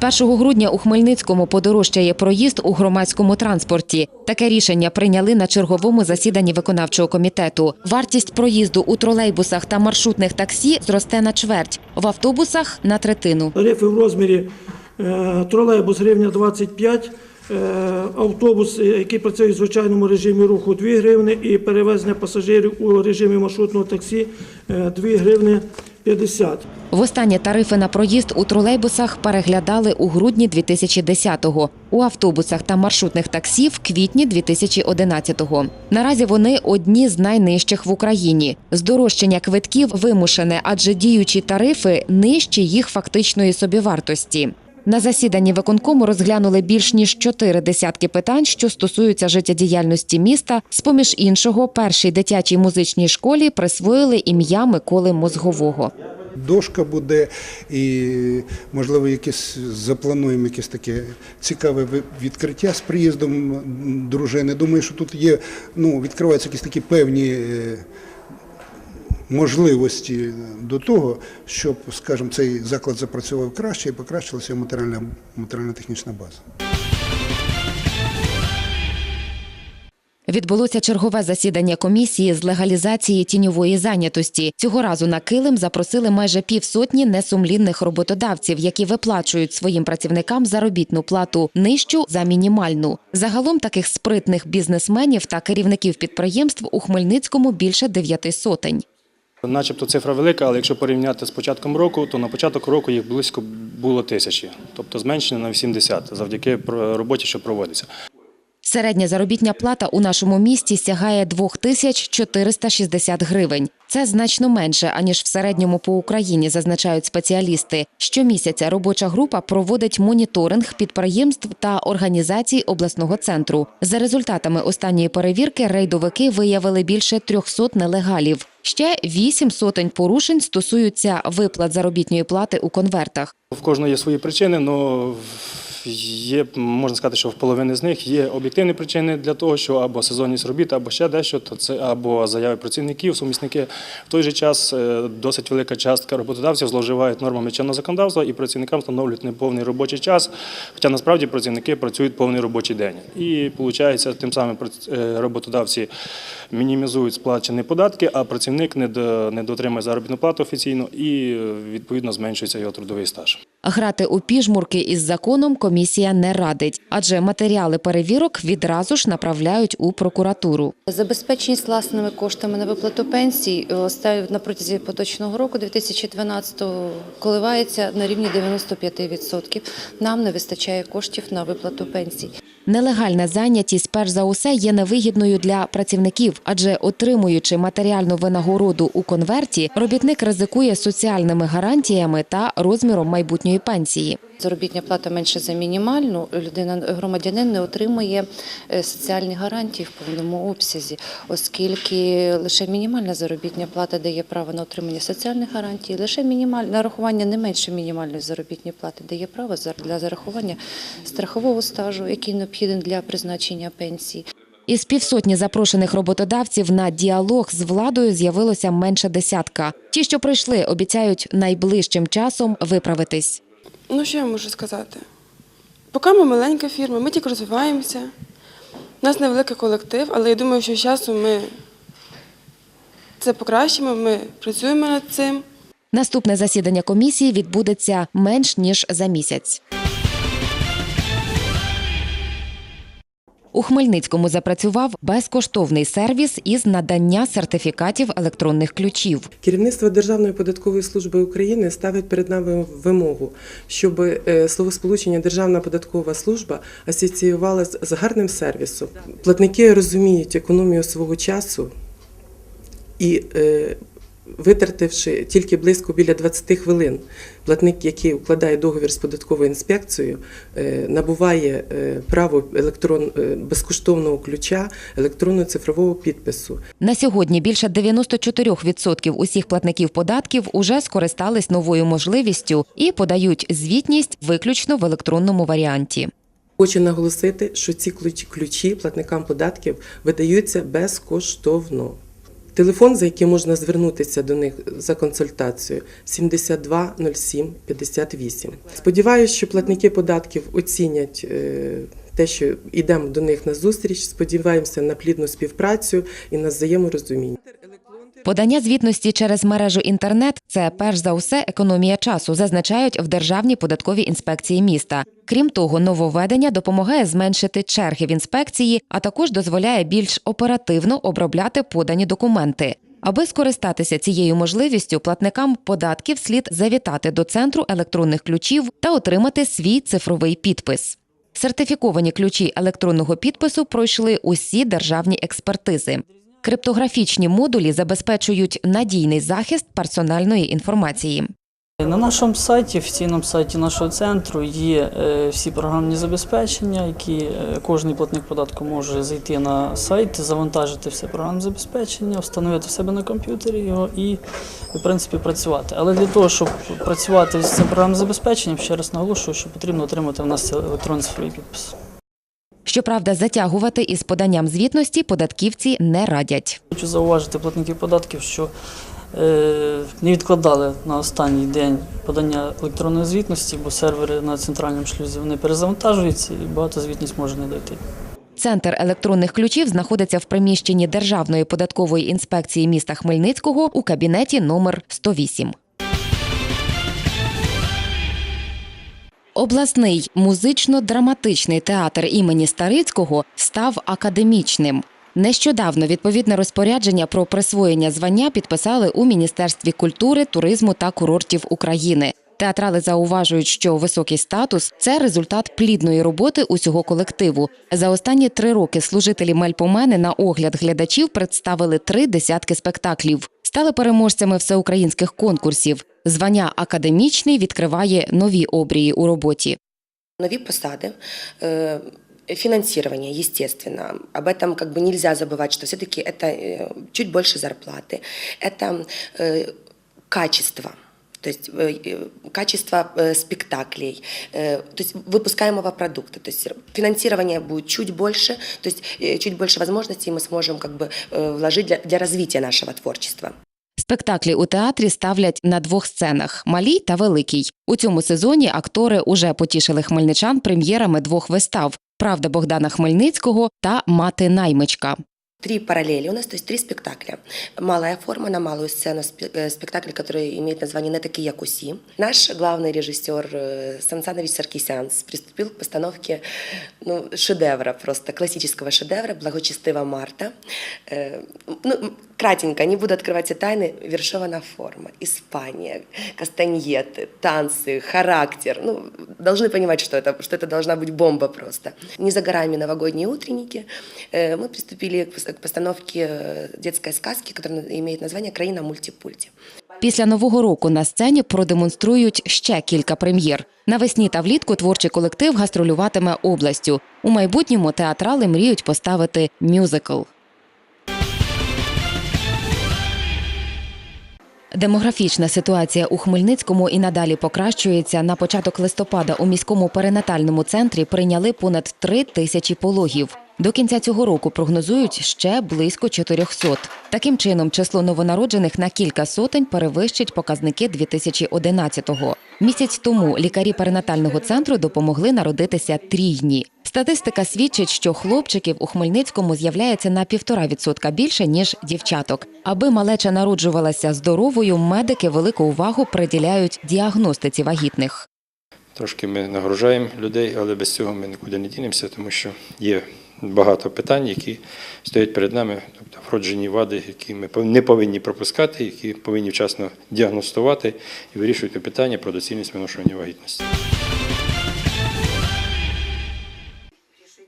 З 1 грудня у Хмельницькому подорожчає проїзд у громадському транспорті. Таке рішення прийняли на черговому засіданні виконавчого комітету. Вартість проїзду у тролейбусах та маршрутних таксі зросте на чверть, в автобусах на третину. Тарифи в розмірі е, тролейбус гривня 25, е, автобус, е, який працює в звичайному режимі руху 2 гривни і перевезення пасажирів у режимі маршрутного таксі е, 2 гривни 50. Востаннє тарифи на проїзд у тролейбусах переглядали у грудні 2010-го, у автобусах та маршрутних таксі в квітні 2011-го. Наразі вони одні з найнижчих в Україні. Здорожчання квитків вимушене, адже діючі тарифи нижчі їх фактичної собівартості. На засіданні виконкому розглянули більш ніж чотири десятки питань, що стосуються життєдіяльності міста. З поміж іншого, першій дитячій музичній школі присвоїли ім'я Миколи Мозгового. Дошка буде і, можливо, якесь заплануємо якесь таке цікаве відкриття з приїздом дружини. Думаю, що тут є, ну, відкриваються якісь такі певні е, можливості до того, щоб, скажімо, цей заклад запрацював краще і покращилася матеріальна, матеріально-технічна база. Відбулося чергове засідання комісії з легалізації тіньової зайнятості. Цього разу на килим запросили майже півсотні несумлінних роботодавців, які виплачують своїм працівникам заробітну плату нижчу за мінімальну. Загалом таких спритних бізнесменів та керівників підприємств у Хмельницькому більше дев'яти сотень. Начебто цифра велика, але якщо порівняти з початком року, то на початок року їх близько було тисячі, тобто зменшення на 80 завдяки роботі, що проводиться. Середня заробітня плата у нашому місті сягає 2460 гривень. Це значно менше, аніж в середньому по Україні, зазначають спеціалісти. Щомісяця робоча група проводить моніторинг підприємств та організацій обласного центру. За результатами останньої перевірки рейдовики виявили більше 300 нелегалів. Ще вісім сотень порушень стосуються виплат заробітної плати у конвертах. В кожного є свої причини, але є, можна сказати, що в половини з них є об'єктивні причини для того, що або сезонність робіт, або ще дещо, то це або заяви працівників, сумісники. В той же час е, досить велика частка роботодавців зловживають нормами чинного законодавства і працівникам встановлюють неповний робочий час, хоча насправді працівники працюють повний робочий день. І виходить, тим самим е, роботодавці мінімізують сплачені податки, а працівник не дотримує заробітну плату офіційно і е, відповідно зменшується його трудовий стаж. Грати у піжмурки із законом комісія не радить, адже матеріали перевірок відразу ж направляють у прокуратуру. Забезпеченість власними коштами на виплату пенсій е, на протязі поточного року 2012 коливається на рівні 95%. Нам не вистачає коштів на виплату пенсій. Нелегальна зайнятість, перш за усе, є невигідною для працівників, адже отримуючи матеріальну винагороду у конверті, робітник ризикує соціальними гарантіями та розміром майбутньої пенсії. Заробітня плата менше за мінімальну. Людина громадянин не отримує е, соціальні гарантії в повному обсязі, оскільки лише мінімальна заробітня плата дає право на отримання соціальних гарантій, лише мінімальне нарахування не менше мінімальної заробітної плати дає право для зарахування страхового стажу, який необхідний для призначення пенсії. Із півсотні запрошених роботодавців на діалог з владою з'явилося менше десятка. Ті, що прийшли, обіцяють найближчим часом виправитись. Ну, що я можу сказати? Поки ми маленька фірма, ми тільки розвиваємося. У нас невеликий колектив, але я думаю, що з часом ми це покращимо, ми працюємо над цим. Наступне засідання комісії відбудеться менш ніж за місяць. У Хмельницькому запрацював безкоштовний сервіс із надання сертифікатів електронних ключів. Керівництво Державної податкової служби України ставить перед нами вимогу, щоб е, словосполучення Державна податкова служба асоціювалося з гарним сервісом. Платники розуміють економію свого часу і, е, витративши тільки близько біля 20 хвилин, платник, який укладає договір з податковою інспекцією, е, набуває е, право електрон е, безкоштовного ключа електронного цифрового підпису. На сьогодні більше 94% усіх платників податків уже скористались новою можливістю і подають звітність виключно в електронному варіанті. Хочу наголосити, що ці ключ- ключі платникам податків видаються безкоштовно. Телефон, за яким можна звернутися до них за консультацією 72 07 58. Сподіваюся, що платники податків оцінять е, те, що йдемо до них на зустріч. Сподіваємося на плідну співпрацю і на взаєморозуміння. Подання звітності через мережу інтернет це перш за все економія часу, зазначають в Державній податковій інспекції міста. Крім того, нововведення допомагає зменшити черги в інспекції, а також дозволяє більш оперативно обробляти подані документи. Аби скористатися цією можливістю, платникам податків слід завітати до центру електронних ключів та отримати свій цифровий підпис. Сертифіковані ключі електронного підпису пройшли усі державні експертизи. Криптографічні модулі забезпечують надійний захист персональної інформації. На нашому сайті, офіційному сайті нашого центру, є е, всі програмні забезпечення, які е, кожен платник податку може зайти на сайт, завантажити все програмне забезпечення, встановити в себе на комп'ютері його і, в принципі, працювати. Але для того, щоб працювати з цим програмним забезпеченням, ще раз наголошую, що потрібно отримати в нас електронний цифровий підпис. Щоправда, затягувати із поданням звітності податківці не радять. Хочу зауважити платників податків, що е, не відкладали на останній день подання електронної звітності, бо сервери на центральному шлюзі вони перезавантажуються і багато звітність може не дойти. Центр електронних ключів знаходиться в приміщенні Державної податкової інспекції міста Хмельницького у кабінеті номер 108. Обласний музично-драматичний театр імені Старицького став академічним. Нещодавно відповідне розпорядження про присвоєння звання підписали у Міністерстві культури, туризму та курортів України. Театрали зауважують, що високий статус це результат плідної роботи усього колективу. За останні три роки служителі Мельпомени на огляд глядачів представили три десятки спектаклів. Стали переможцями всеукраїнських конкурсів. Звання академічний відкриває нові обрії у роботі. Нові посады, э, финансирование, естественно. Об этом как бы нельзя забывать, что все-таки это э, чуть больше зарплаты, это э, качество. То есть э, э, качество э, спектаклей, э, то есть выпускаемого продукта. То есть финансирование будет чуть больше, то есть э, чуть больше возможностей мы сможем как бы э, вложить для, для развития нашего творчества. Спектаклі у театрі ставлять на двох сценах малій та великий. У цьому сезоні актори уже потішили хмельничан прем'єрами двох вистав Правда Богдана Хмельницького та Мати наймичка. Три параллели у нас, то есть три спектакля. Малая форма на малую сцену, спе- э, спектакль, который имеет название «Не такие, як усі». Наш главный режиссер э, Сан Санович Саркисян приступил к постановке ну, шедевра, просто классического шедевра «Благочестива Марта». Э, Ну, кратенько, не буду открывать все тайны, вершована форма, Испания, кастаньеты, танцы, характер. Ну, должны понимать, что это, что это должна быть бомба просто. Не за горами новогодние утренники. Э, Мы приступили к постановке э, детской сказки, которая имеет название «Краина мультипульти». Після нового року на сцені продемонструють ще кілька прем'єр. Навесні та влітку творчий колектив гастролюватиме областю. У майбутньому театрали мріють поставити мюзикл. Демографічна ситуація у Хмельницькому і надалі покращується. На початок листопада у міському перинатальному центрі прийняли понад три тисячі пологів. До кінця цього року прогнозують ще близько 400. Таким чином, число новонароджених на кілька сотень перевищить показники 2011-го. Місяць тому лікарі перинатального центру допомогли народитися трійні. Статистика свідчить, що хлопчиків у Хмельницькому з'являється на півтора відсотка більше ніж дівчаток. Аби малеча народжувалася здоровою, медики велику увагу приділяють діагностиці вагітних. Трошки ми нагружаємо людей, але без цього ми нікуди не дінемося, тому що є багато питань, які стоять перед нами, тобто вроджені вади, які ми не повинні пропускати, які повинні вчасно діагностувати і вирішувати питання про доцільність виношування вагітності.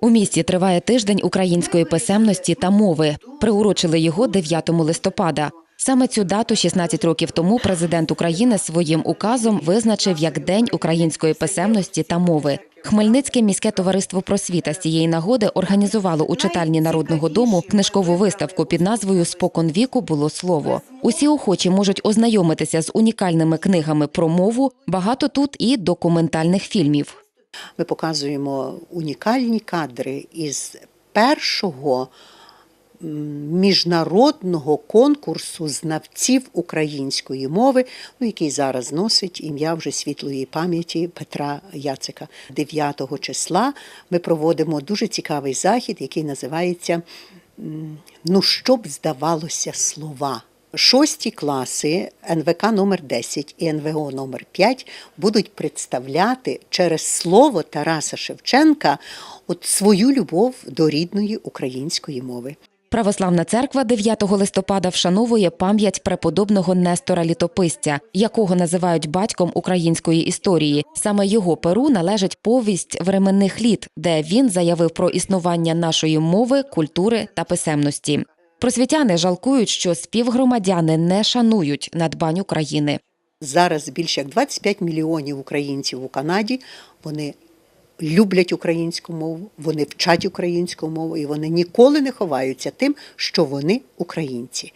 У місті триває тиждень української писемності та мови. Приурочили його 9 листопада. Саме цю дату 16 років тому президент України своїм указом визначив як День української писемності та мови. Хмельницьке міське товариство просвіта з цієї нагоди організувало у читальні народного дому книжкову виставку під назвою Спокон віку було слово. Усі охочі можуть ознайомитися з унікальними книгами про мову. Багато тут і документальних фільмів. Ми показуємо унікальні кадри із першого міжнародного конкурсу знавців української мови, ну, який зараз носить ім'я вже світлої пам'яті Петра Яцика. 9 числа ми проводимо дуже цікавий захід, який називається Ну, що б здавалося слова. Шості класи НВК номер 10 і НВО номер 5 будуть представляти через слово Тараса Шевченка от свою любов до рідної української мови. Православна церква 9 листопада вшановує пам'ять преподобного Нестора Літописця, якого називають батьком української історії. Саме його перу належить повість временних літ, де він заявив про існування нашої мови, культури та писемності. Просвітяни жалкують, що співгромадяни не шанують надбань України. Зараз більше як 25 мільйонів українців у Канаді. Вони люблять українську мову, вони вчать українську мову і вони ніколи не ховаються тим, що вони українці.